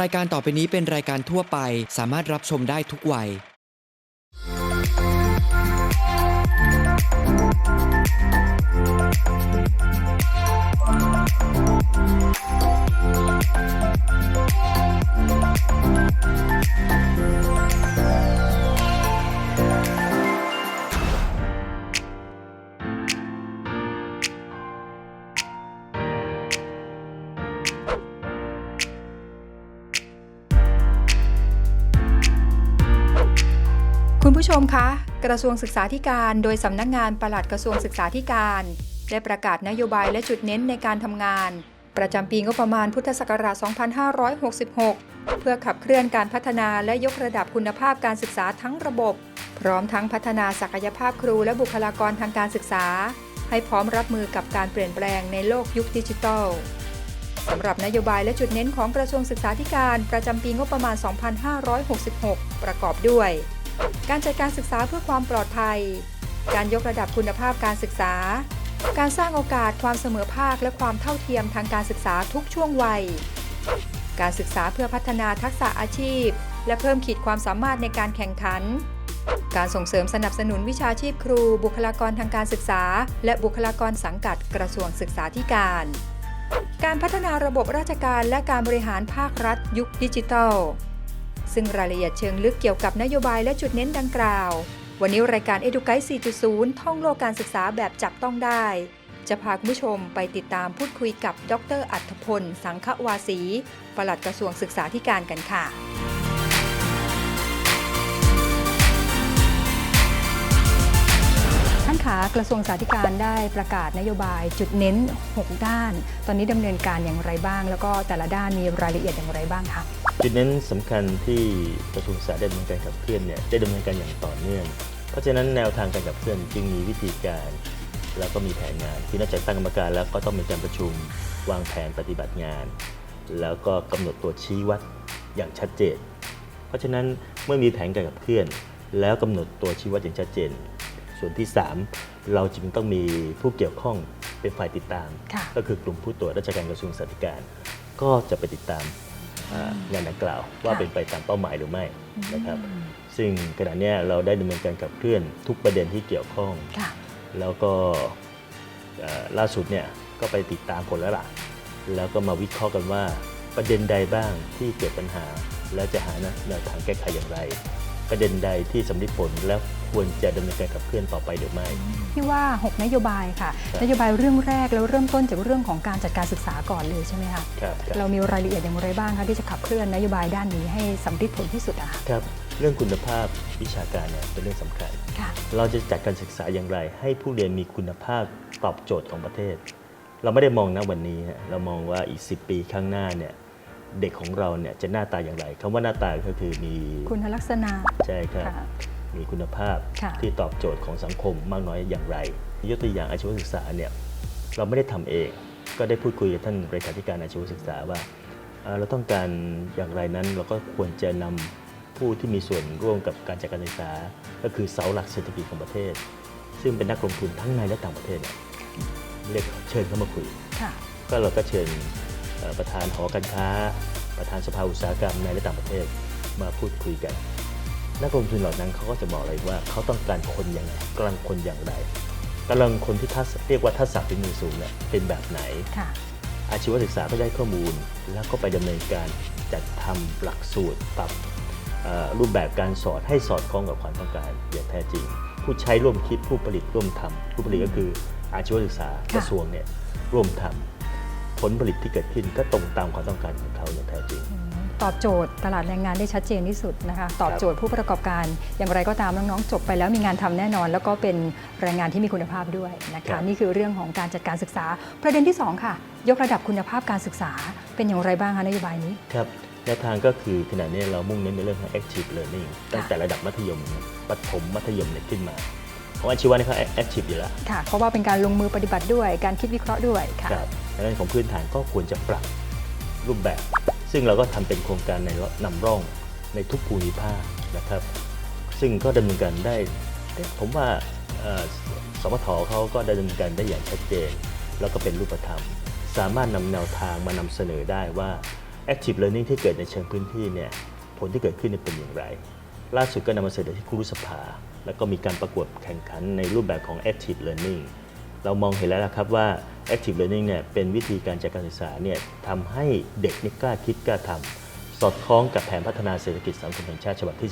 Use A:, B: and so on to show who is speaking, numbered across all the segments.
A: รายการต่อไปนี้เป็นรายการทั่วไป สามารถรับชมได้ทุกวัย
B: คุณ ผู้ชมคะ กระทรวงศึกษาธิการโดยสำนักงานปลัดกระทรวงศึกษาธิการ ได้ประกาศนโยบายและจุดเน้นในการทำงาน ประจำปีงบประมาณพุทธศักราช 2566 เพื่อขับเคลื่อนการพัฒนาและยกระดับคุณภาพการศึกษาทั้งระบบ พร้อมทั้งพัฒนาศักยภาพครูและบุคลากรทางการศึกษา ให้พร้อมรับมือกับการเปลี่ยนแปลงในโลกยุคดิจิทัลสำหรับนโยบายและจุดเน้นของกระทรวงศึกษาธิการประจำปีงบประมาณ 2566 ประกอบด้วย การจัดการศึกษาเพื่อความปลอดภัย การยกระดับคุณภาพการศึกษา การสร้างโอกาสความเสมอภาคและความเท่าเทียมทางการศึกษาทุกช่วงวัย การศึกษาเพื่อพัฒนาทักษะอาชีพ และเพิ่มขีดความสามารถในการแข่งขัน การส่งเสริมสนับสนุนวิชาชีพครู บุคลากรทางการศึกษา และบุคลากรสังกัดกระทรวงศึกษาธิการ การพัฒนาระบบราชการและการบริหารภาครัฐยุคดิจิทัล ซึ่งรายละเอียดเชิงลึกเกี่ยวกับนโยบายและจุดเน้นดังกล่าว วันนี้รายการ Educate 4.0 ท่องโลกการศึกษาแบบจับต้องได้ จะพาคุณผู้ชมไปติดตามพูดคุยกับ ดรอัธพล สังควาสีปลัดกระทรวงศึกษาธิการกันค่ะ กระทรวงสาธการได้ประกาศนโยบายจุดเน้น 6 ด้าน ตอนนี้ดำเนินการอย่างไรบ้าง แล้วก็แต่ละด้านมีรายละเอียดอย่างไรบ้างคะ
C: จุดเน้นสำคัญที่กระทรวงศึกษาได้ดำเนินการขับเคลื่อนเนี่ยได้ดำเนินการอย่างต่อเนื่อง เพราะฉะนั้นแนวทางการขับเคลื่อนจึงมีวิธีการ แล้วก็มีแผนงาน ที่นอกจากตั้งกรรมการแล้วก็ต้องมีการประชุมวางแผนปฏิบัติงาน แล้วก็กำหนดตัวชี้วัดอย่างชัดเจน เพราะฉะนั้นเมื่อมีแผนการขับเคลื่อน แล้วกำหนดตัวชี้วัดอย่างชัดเจน ส่วนที่ 3 เราจึงต้องมีผู้เกี่ยวข้องเป็นฝ่ายติดตาม
B: ค่ะ
C: ก็คือกลุ่มผู้ตรวจราชการกระทรวงสาธการก็จะไปติดตามอ่างานดังกล่าว ว่า
B: ค่ะ
C: เป็นไปตามเป้าหมายหรือไม่นะครับ ซึ่งขณะเนี้ยเราได้ดำเนินการขับเคลื่อนทุกประเด็นที่เกี่ยวข้อง
B: ค่ะ
C: แล้วก็เอ่อล่าสุดเนี่ยก็ไปติดตามผลแล้วล่ะ แล้วก็มาวิเคราะห์กันว่าประเด็นใดบ้างที่เกิดปัญหา แล้วจะหาแนวทางแก้ไขอย่างไร ประเด็นใดที่สำลิดผลแล้วควรจะดำเนินการขับเคลื่อนต่อไปหรือไม่
B: ที่ว่า 6 นโยบายค่ะ
C: ครับ
B: นโยบายเรื่องแรกแล้วเริ่มต้นจากเรื่องของการจัดการศึกษาก่อนเลยใช่ไหมคะ
C: ครับครับ
B: เรามีรายละเอียดอย่างไรบ้างคะที่จะขับเคลื่อนนโยบายด้านนี้ให้สำเร็จผลที่สุดอะค่ะ
C: ครับ เรื่องคุณภาพวิชาการเนี่ยเป็นเรื่องสำคัญ
B: ค่ะ
C: เราจะจัดการศึกษาอย่างไร ให้ผู้เรียนมีคุณภาพตอบโจทย์ของประเทศ เราไม่ได้มองณวันนี้ฮะเรามองว่าอีก 10 ปีข้างหน้าเนี่ย เด็กของเราเนี่ยจะหน้าตาอย่างไรคำว่าหน้าตาก็คือมี
B: คุณลักษณะ
C: ใช่ครับ
B: ค่ะ
C: มีคุณภาพ
B: ค่ะ
C: ที่ตอบโจทย์ของสังคมมากน้อยอย่างไร ยกตัวอย่างอาชีวศึกษาเนี่ยเราไม่ได้ทำเอง ก็ได้พูดคุยกับท่านเลขาธิการอาชีวศึกษาว่าเอ่อเราต้องการอย่างไรนั้นเราก็ควรจะนำผู้ที่มีส่วนร่วมกับการจัดการศึกษา ก็คือเสาหลักเศรษฐกิจของประเทศ ซึ่งเป็นนักลงทุนทั้งในและต่างประเทศเนี่ยเรียกเชิญเข้ามาคุย
B: ค่ะ
C: ก็เราก็เชิญเอ่อ ประธานหอการค้า ประธานสภาอุตสาหกรรมในและต่างประเทศมาพูดคุยกัน นักลงทุนเหล่านั้นเขาก็จะบอกเลยว่าเขาต้องการคนยังไงกำลังคนอย่างไรกำลังคนที่ทักษะเรียกว่าทักษะฝีมือสูงเนี่ยเป็นแบบไหน
B: ค่ะ
C: อาชีวศึกษาก็ได้ข้อมูล แล้วก็ไปดำเนินการจัดทำหลักสูตรปรับเอ่อรูปแบบการสอนให้สอดคล้องกับความต้องการอย่างแท้จริง ผู้ใช้ร่วมคิดผู้ผลิตร่วมทำผู้ผลิตก็คืออาชีวศึกษากระทรวงเนี่ยร่วมทำ ผลผลิตที่เกิดขึ้นก็ตรงตามความต้องการของเขาอย่างแท้จริง
B: ตอบโจทย์ตลาดแรงงานได้ชัดเจนที่สุดนะคะ ตอบโจทย์ผู้ประกอบการอย่างไรก็ตามน้องๆจบไปแล้วมีงานทำแน่นอน แล้วก็เป็นแรงงานที่มีคุณภาพด้วยนะ
C: ครั
B: คะ
C: บ
B: นี่คือเรื่องของการจัดการศึกษา ประเด็นที่สองค่ะ ยกระดับคุณภาพการศึกษา เป็นอย่างไรบ้างคะนโยบายนี้
C: ครับแนวทางก็คือขณะนี้เรามุ่งเน้นในเรื่องของ active learning ตั้งแต่ระดับมัธยมประถมมัธยมเนี่ยขึ้นมาของอาชีวะนี่เขา active อยู่แล้ว
B: ค่ะเพราะว่าเป็นการลงมือปฏิบัติด้วยการคิดวิเคราะห์ด้วยค่ะ
C: ครับดังนั้นของพื้นฐานก็ควรจะปรับรูปแบบ ซึ่งเราก็ทำเป็นโครงการในนำร่องในทุกภูมิภาคนะครับ ซึ่งก็ดำเนินการได้ ผมว่าสมทเขาก็ได้ดำเนินการได้อย่างชัดเจน แล้วก็เป็นรูปธรรม สามารถนำแนวทางมานำเสนอได้ว่า active learning ที่เกิดในเชิงพื้นที่เนี่ยผลที่เกิดขึ้นเป็นอย่างไร ล่าสุดก็นำมาเสนอที่ครุสภา แล้วก็มีการประกวดแข่งขันในรูปแบบของ active learning เรามองเห็นแล้วนะครับว่า active learning เนี่ยเป็นวิธีการจัดการศึกษาเนี่ยทำให้เด็กนี่กล้าคิดกล้าทำสอดคล้องกับแผนพัฒนาเศรษฐกิจสังคมแห่งชาติฉบับที่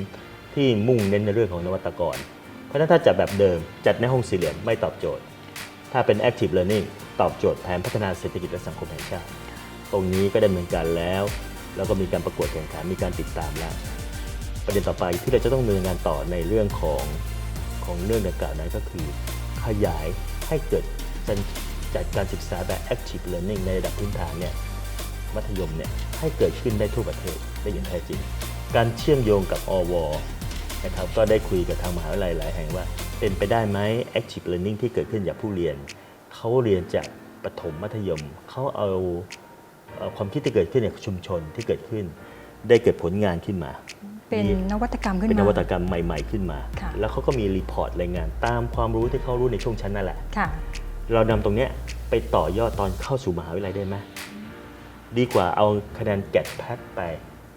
C: 13 ที่มุ่งเน้นในเรื่องของนวัตกร เพราะฉะนั้นถ้าจัดแบบเดิมจัดในห้องสี่เหลี่ยมไม่ตอบโจทย์ ถ้าเป็น active learning ตอบโจทย์แผนพัฒนาเศรษฐกิจและสังคมแห่งชาติ ตรงนี้ก็ดำเนินการแล้ว แล้วก็มีการประกวดแข่งขันมีการติดตามแล้ว ประเด็นต่อไปที่เราจะต้องดำเนินงานต่อในเรื่องของของเรื่องดังกล่าวนั้นก็คือขยาย ให้เกิดการจัดการศึกษาแบบ active learning ในระดับพื้นฐานเนี่ยมัธยมเนี่ยให้เกิดขึ้นได้ทั่วประเทศได้อย่างแท้จริง การเชื่อมโยงกับอวนะครับก็ได้คุยกับทางมหาวิทยาลัยหลายแห่งว่า เป็นไปได้ไหม active learning ที่เกิดขึ้นจากผู้เรียน เขาเรียนจากประถมมัธยม เขาเอาความคิดที่เกิดขึ้นในชุมชนที่เกิดขึ้น ได้เกิดผลงานขึ้นมา
B: เป็นนวัตกรรมขึ้น
C: เป็นน
B: มา
C: วัตกรรมใหม่ ๆขึ้นมา
B: ค่ะ
C: แล้วเขาก็มีรีพอร์ตรายงาน ตามความรู้ที่เขารู้ในช่วงชั้นนั่นแหละ
B: ค่ะ
C: เรานำตรงเนี้ยไปต่อยอดตอนเข้าสู่มหาวิทยาลัยได้ไหมดีกว่าเอาคะแนนแกดแพทไป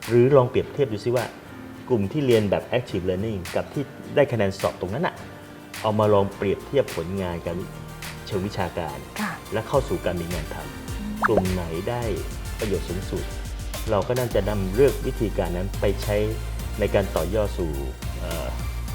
C: หรือลองเปรียบเทียบดูซิว่ากลุ่มที่เรียนแบบ active learning กับที่ได้คะแนนสอบตรงนั้นอะเอามาลองเปรียบเทียบผลงานกันเชิงวิชาการ
B: ค่ะ
C: และเข้าสู่การมีงานทำกลุ่มไหนได้ประโยชน์สูงสุด เราก็น่าจะนำเลือกวิธีการนั้นไปใช้ ในการต่อยอดสู่เอ่อ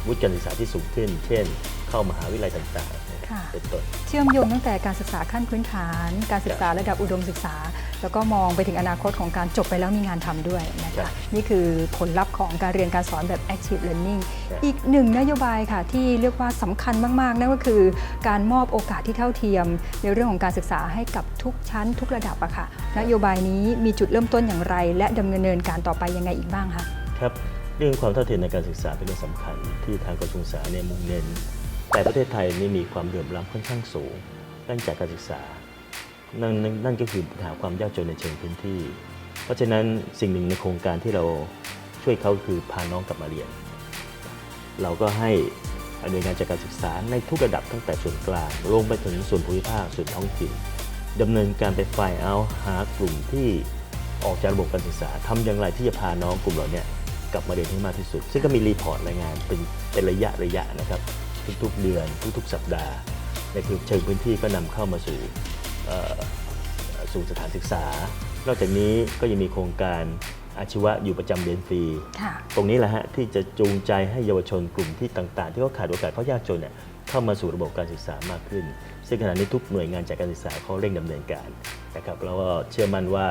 C: วุฒิการศึกษาที่สูงขึ้น เช่น เข้ามหาวิทยาลัยต่างๆ
B: ค่ะ
C: เป็นต้น
B: เชื่อมโยงตั้งแต่การศึกษาขั้นพื้นฐาน การศึกษาระดับอุดมศึกษา แล้วก็มองไปถึงอนาคตของการจบไปแล้วมีงานทำด้วยนะ
C: ครั
B: คะ
C: บ
B: นี่คือผลลัพธ์ของการเรียนการสอนแบบ active learning
C: ครับ
B: อีกหนึ่งนโยบายค่ะที่เรียกว่าสำคัญมาก ๆ นั่นก็คือ การมอบโอกาสที่เท่าเทียม ในเรื่องของการศึกษาให้กับทุกชั้นทุกระดับอะค่ะนโยบายนี้มีจุดเริ่มต้นอย่างไร และดำเนินการต่อไปยังไงอีกบ้างคะ
C: ครับ เรื่องความเท่าเทียมในการศึกษาเป็นเรื่องสำคัญที่ทางกระทรวงศึกษาเนี่ยมุ่งเน้น แต่ประเทศไทยนี่มีความเหลื่อมล้ำค่อนข้างสูงด้านจากการศึกษา นั่นนั่นก็คือปัญหาความยากจนในเชิงพื้นที่ เพราะฉะนั้นสิ่งหนึ่งในโครงการที่เราช่วยเขาคือพาน้องกลับมาเรียน เราก็ให้หน่วยงานจากการศึกษาในทุกระดับตั้งแต่ส่วนกลางลงไปถึงส่วนภูมิภาคส่วนท้องถิ่นดำเนินการไปไฟเอาหากลุ่มที่ออกจากระบบการศึกษาทำอย่างไรที่จะพาน้องกลุ่มเหล่าเนี้ กลับมาเรียนให้มากที่สุด ซึ่งก็มีรีพอร์ตรายงานเป็นเป็นระยะระยะนะครับ ทุกๆเดือนทุกๆ สัปดาห์ในคือเชิงพื้นที่ก็นำเข้ามาสู่เอ่อสู่สถานศึกษา นอกจากนี้ก็ยังมีโครงการอาชีวะอยู่ประจำเรียนฟรี
B: ค่ะ
C: ตรงนี้แหละฮะที่จะจูงใจให้เยาวชนกลุ่มที่ต่างๆ ที่เขาขาดโอกาสเขายากจนเนี่ยเข้ามาสู่ระบบการศึกษามากขึ้น ซึ่งขณะนี้ทุกหน่วยงานจากการศึกษาเขาเร่งดำเนินการนะครับแล้วก็เชื่อมั่นว่า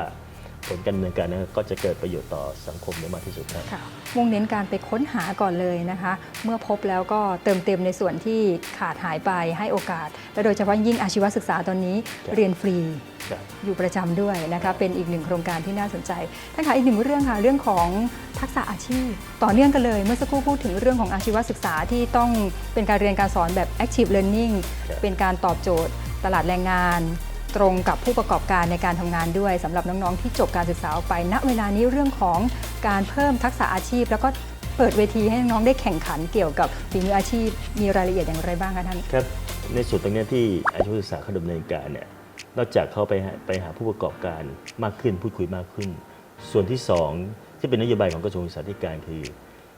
C: ผลการดำเนินการนั้นก็จะเกิดประโยชน์ต่อสังคมได้มากที่สุดครับ
B: ค่ะมุ่งเน้นการไปค้นหาก่อนเลยนะคะ เมื่อพบแล้วก็เติมเต็มในส่วนที่ขาดหายไปให้โอกาส และโดยเฉพาะยิ่งอาชีวศึกษาตอนนี้
C: ครับ
B: เรียนฟรี
C: ครับ
B: อยู่ประจำด้วยนะคะเป็นอีกหนึ่งโครงการที่น่าสนใจท่านคะอีกหนึ่งเรื่องค่ะเรื่องของทักษะอาชีพ ต่อเนื่องกันเลย เมื่อสักครู่พูดถึงเรื่องของอาชีวศึกษาที่ต้องเป็นการเรียนการสอนแบบ active learning
C: ครับ
B: เป็นการตอบโจทย์ ตลาดแรงงาน ตรงกับผู้ประกอบการในการทำงานด้วยสำหรับน้องๆที่จบการศึกษาออกไป ณเวลานี้เรื่องของการเพิ่มทักษะอาชีพ แล้วก็เปิดเวทีให้น้องๆได้แข่งขันเกี่ยวกับฝีมืออาชีพมีรายละเอียดอย่างไรบ้างคะท่าน
C: ครับในส่วนตรงเนี้ยที่อาชีวศึกษาเขาดำเนินการเนี่ยนอกจากเขาไปหาไปหาผู้ประกอบการมากขึ้นพูดคุยมากขึ้น ส่วนที่สองที่เป็นนโยบายของกระทรวงศึกษาธิการคือ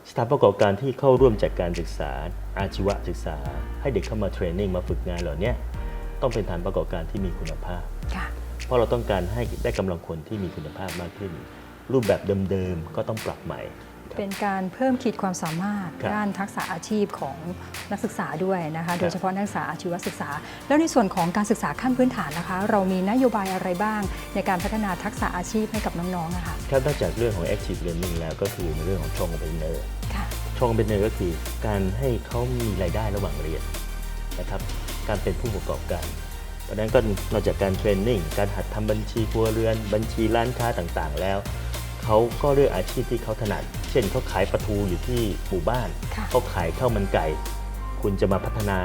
C: สถานประกอบการที่เข้าร่วมจัดการศึกษาอาชีวศึกษา ให้เด็กเข้ามาเทรนนิ่งมาฝึกงานเหล่าเนี้ย ต้องเป็นฐานประกอบการที่มีคุณภาพ
B: ค่ะ
C: เพราะเราต้องการให้ได้กำลังคนที่มีคุณภาพมากขึ้น รูปแบบเดิมๆก็ต้องปรับใหม่ครับ
B: เป็นการเพิ่มขีดความสามารถ
C: ครับ
B: ด้านทักษะอาชีพของนักศึกษาด้วยนะ
C: ครั
B: คะ
C: บ
B: โดยเฉพาะนักศึกษาอาชีวศึกษา แล้วในส่วนของการศึกษาขั้นพื้นฐานนะคะ เรามีนโยบายอะไรบ้าง ในการพัฒนาทักษะอาชีพให้กับน้องๆอะค่ะ
C: ครับนอกจากเรื่องของ active learning แล้วก็คือในเรื่องของช่องเป็นเนอร์
B: ค่ะ
C: ช่องเป็นเนอร์ก็คือการให้เขามีรายได้ระหว่างเรียนนะครับ การเป็นผู้ประกอบการเพราะฉะนั้นก็นอกจากการเทรนนิ่งการหัดทำบัญชีครัวเรือน บัญชีร้านค้าต่างๆ แล้วเขาก็เลือกอาชีพที่เขาถนัด เช่นเขาขายปลาทูอยู่ที่หมู่บ้าน
B: ค่ะ
C: เขาขายข้าวมันไก่ คุณจะมาพัฒนา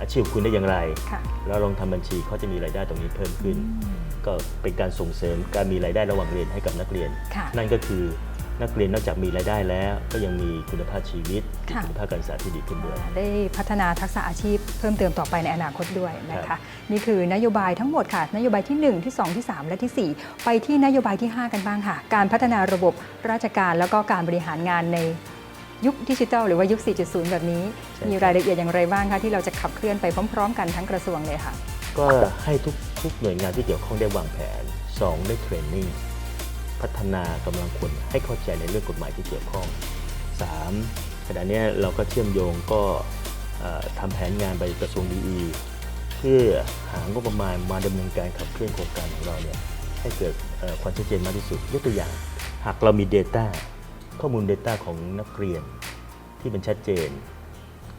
C: อาชีพคุณได้อย่างไร
B: ค่ะ
C: แล้วลองทำบัญชีเขาจะมีรายได้ตรงนี้เพิ่มขึ้น
B: อืม
C: ก็เป็นการส่งเสริมการมีรายได้ระหว่างเรียนให้กับนักเรียน
B: ค่ะ
C: นั่นก็คือ นักเรียนนอกจากมีรายได้แล้ว ก็ยังมีคุณภาพชีวิตมี
B: ค่ะ
C: คุณภาพการศึกษาที่ดีขึ้นด้วย
B: ได้พัฒนาทักษะอาชีพเพิ่มเติมต่อไปในอนาคตด้วยนะ
C: ครั
B: คะ
C: บ
B: นี่คือนโยบายทั้งหมดค่ะ นโยบายที่ 1 ที่ 2 ที่ 3 และที่ 4 ไปที่นโยบายที่ 5 กันบ้างค่ะ การพัฒนาระบบราชการแล้วก็การบริหารงานในยุคดิจิทัลหรือว่ายุค 4.0 แบบนี้มีรายละเอียดอย่างไรบ้างคะที่เราจะขับเคลื่อนไปพร้อม ๆ กันทั้งกระทรวงเลยค่ะ
C: ก็ให้ทุกทุกหน่วยงานที่เกี่ยวข้องได้วางแผน 2 ได้เทรนนิ่ง พัฒนากำลังคนให้เข้าใจในเรื่องกฎหมายที่เกี่ยวข้อง 3. ขณะนี้เราก็เชื่อมโยงก็ทำแผนงานไปกระทรวงดีเพื่อหางบประมาณมาดำเนินการขับเคลื่อนโครงการของเราเนี่ยให้เกิดความชัดเจนมากที่สุดยกตัวอย่าง หากเรามี Data ข้อมูล Data ของนักเรียนที่เป็นชัดเจน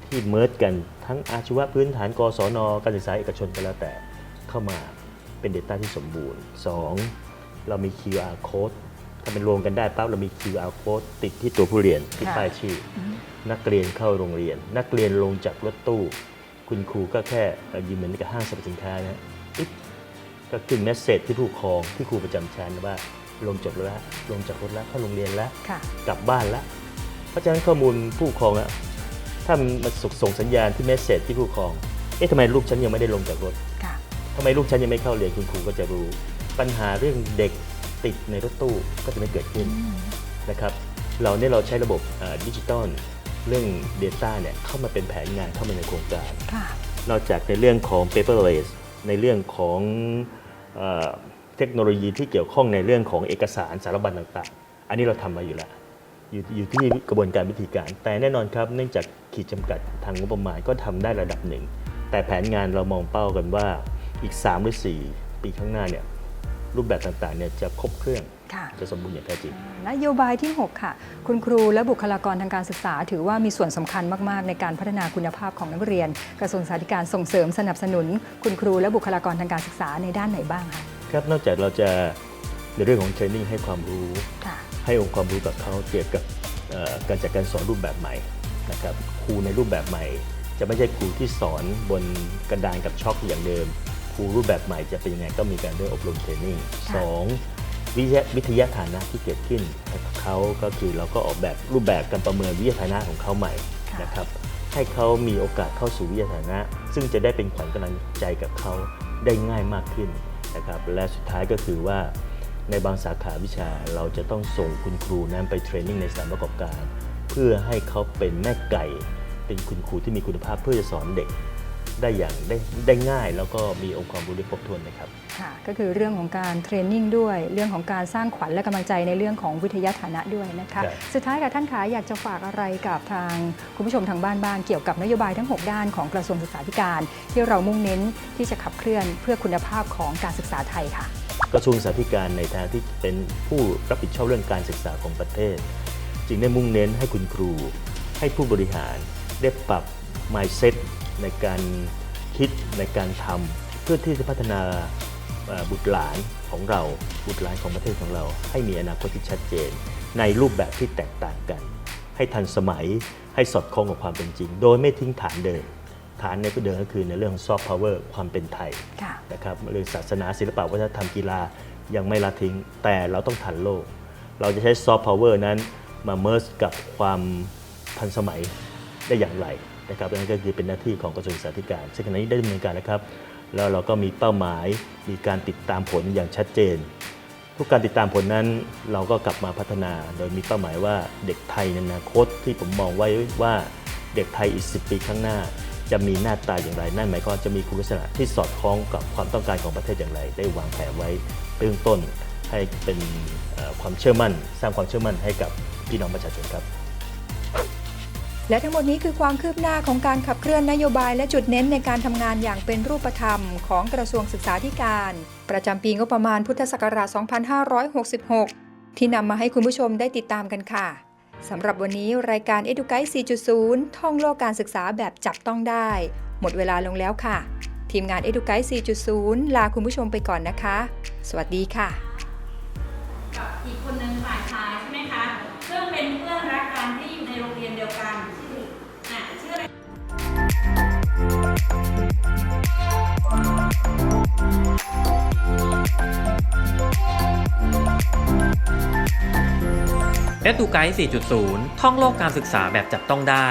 C: ที่เมิร์จกันทั้งอาชีวะพื้นฐานกศนการศึกษาเอกชนก็แล้วแต่เข้ามาเป็น Data ที่สมบูรณ์ 2. เรามี QR code ถ้าเป็นรวมกันได้ปั๊บเรามี QR code ติดที่ตัวผู้เรียนที่
B: ค่ะ
C: ป้ายชื่ออนักเรียนเข้าโรงเรียน นักเรียนลงจากรถตู้ คุณครูก็แค่เอ่อยืมเหมือนกับห้างสรรพสินค้านะฮะปิ๊บก็ขึ้นเมสเซจที่ผู้ปกครองที่ครูประจำชั้นว่าลงจากรถแล้ว ลงจากรถแล้วเข้าโรงเรียนแล้ว
B: ค่ะ
C: กลับบ้านแล้ว เพราะฉะนั้นข้อมูลผู้ปกครองอะถ้ามันมาส่งส่งสัญญาณที่เมสเซจที่ผู้ปกครอง เอ๊ะทำไมลูกฉันยังไม่ได้ลงจากรถ
B: ค่ะ
C: ทำไมลูกฉันยังไม่เข้าเรียนคุณครูก็จะรู้ ปัญหาเรื่องเด็กติดในรถตู้ก็จะไม่เกิดขึ้นนะครับเราเนี่ยเราใช้ระบบดิจิตอลเรื่อง Data เนี่ยเข้ามาเป็นแผนงานเข้ามาในโครงการ
B: ค่ะ
C: นอกจากในเรื่องของ paperless ในเรื่องของเออเทคโนโลยีที่เกี่ยวข้องในเรื่องของเอกสารสารบัญต่างๆ อันนี้เราทำมาอยู่แล้วอยู่อยู่ที่กระบวนการวิธีการ แต่แน่นอนครับ เนื่องจากขีดจำกัดทางงบประมาณก็ทำได้ระดับหนึ่ง แต่แผนงานเรามองเป้ากันว่าอีก 3 หรือ 4 ปีข้างหน้าเนี่ย รูปแบบต่างๆเนี่ยจะครบเครื่อง
B: ค่ะ
C: จะสมบูรณ์อย่างแท้จริง
B: นโยบายที่ 6 ค่ะ คุณครูและบุคลากรทางการศึกษา ถือว่ามีส่วนสำคัญมาก ๆ ในการพัฒนาคุณภาพของนักเรียน กระทรวงสาธารณสุขส่งเสริมสนับสนุน คุณครูและบุคลากรทางการศึกษาในด้านไหนบ้างคะ
C: ครับนอกจากเราจะในเรื่องของเทรนนิ่งให้ความรู้
B: ค่ะ
C: ให้องค์ความรู้กับเขาเกี่ยวกับเอ่อการจัดการสอนรูปแบบใหม่นะครับครูในรูปแบบใหม่ จะไม่ใช่ครูที่สอนบนกระดานกับช็อกอย่างเดิมค รูรูปแบบใหม่จะเป็นยังไงก็มีการได้อบรมเทรนนิ่ง
B: ค่ะ
C: สองวิทยาวิทยาฐานะที่เกิดขึ้นกับเขาก็คือเราก็ออกแบบรูปแบบการประเมินวิทยาฐานะของเขาใหม่
B: ค่ะ
C: นะครับให้เขามีโอกาสเข้าสู่วิทยาฐานะ ซึ่งจะได้เป็นขวัญกำลังใจกับเขาได้ง่ายมากขึ้นนะครับและสุดท้ายก็คือว่าในบางสาขาวิชาเราจะต้องส่งคุณครูนั้นไปเทรนนิ่งในสถานประกอบการ เพื่อให้เขาเป็นแม่ไก่ เป็นคุณครูที่มีคุณภาพเพื่อจะสอนเด็ก ได้อย่างได้ได้ง่าย แล้วก็มีองค์ความรู้ได้ครบถ้วนนะครับ
B: ค่ะก็คือเรื่องของการเทรนนิ่งด้วย เรื่องของการสร้างขวัญและกำลังใจในเรื่องของวิทยาฐานะด้วยนะคะ
C: ครับ
B: สุดท้ายค่ะท่านขาอยากจะฝากอะไรกับทางคุณผู้ชมทางบ้านบ้างเกี่ยวกับนโยบายทั้ง 6 ด้านของกระทรวงศึกษาธิการ ที่เรามุ่งเน้นที่จะขับเคลื่อนเพื่อคุณภาพของการศึกษาไทยค่ะ
C: กระทรวงศึกษาธิการในฐานะที่เป็นผู้รับผิดชอบเรื่องการศึกษาของประเทศ จึงได้มุ่งเน้นให้คุณครู ให้ผู้บริหารได้ปรับ mindset ในการคิดในการทำเพื่อที่จะพัฒนาเอ่อบุตรหลานของเราบุตรหลานของประเทศของเรา ให้มีอนาคตที่ชัดเจน ในรูปแบบที่แตกต่างกัน ให้ทันสมัยให้สอดคล้องกับความเป็นจริง โดยไม่ทิ้งฐานเดิมฐานในเดิมก็คือในเรื่องซอฟต์พาวเวอร์ความเป็นไทย
B: ค่ะ
C: นะครับเรื่องศาสนาศิลปะวัฒนธรรมกีฬายังไม่ละทิ้ง แต่เราต้องทันโลก เราจะใช้ซอฟต์พาวเวอร์นั้นมาเมิร์สกับความทันสมัยได้อย่างไร นะครับนั่นก็คือเป็นหน้าที่ของกระทรวงศึกษาธิการซึ่งขณะนี้ได้ดำเนินการนะครับแล้วเราก็มีเป้าหมายมีการติดตามผลอย่างชัดเจน ทุกการติดตามผลนั้นเราก็กลับมาพัฒนา โดยมีเป้าหมายว่าเด็กไทยในอนาคตที่ผมมองไว้ว่าเด็กไทยอีก 10 ปีข้างหน้า จะมีหน้าตาอย่างไร นั่นหมายความว่าจะมีคุณลักษณะที่สอดคล้องกับความต้องการของประเทศอย่างไร ได้วางแผนไว้เบื้องต้นให้เป็นความเชื่อมั่น สร้างความเชื่อมั่นให้กับพี่น้องประชาชนครับ
B: และทั้งหมดนี้คือความคืบหน้าของการขับเคลื่อนนโยบายและจุดเน้นในการทำงานอย่างเป็นรูปธรรมของกระทรวงศึกษาธิการ ประจำปีงบประมาณพุทธศักราช 2566 ที่นำมาให้คุณผู้ชมได้ติดตามกันค่ะสำหรับวันนี้รายการ Eduguide 4.0 ท่องโลกการศึกษาแบบจับต้องได้ หมดเวลาลงแล้วค่ะ ทีมงาน Eduguide 4.0 ลาคุณผู้ชมไปก่อนนะคะ สวัสดีค่ะ
D: กับอีกคนหนึ่งฝ่ายชายใช่ไหมคะซึ่งเป็นเพื่อนรักกันที่อยู่ในโรงเรียนเดียวกัน
E: e e d u g u i d e 4.0 ท่องโลกการศึกษาแบบจับต้องได้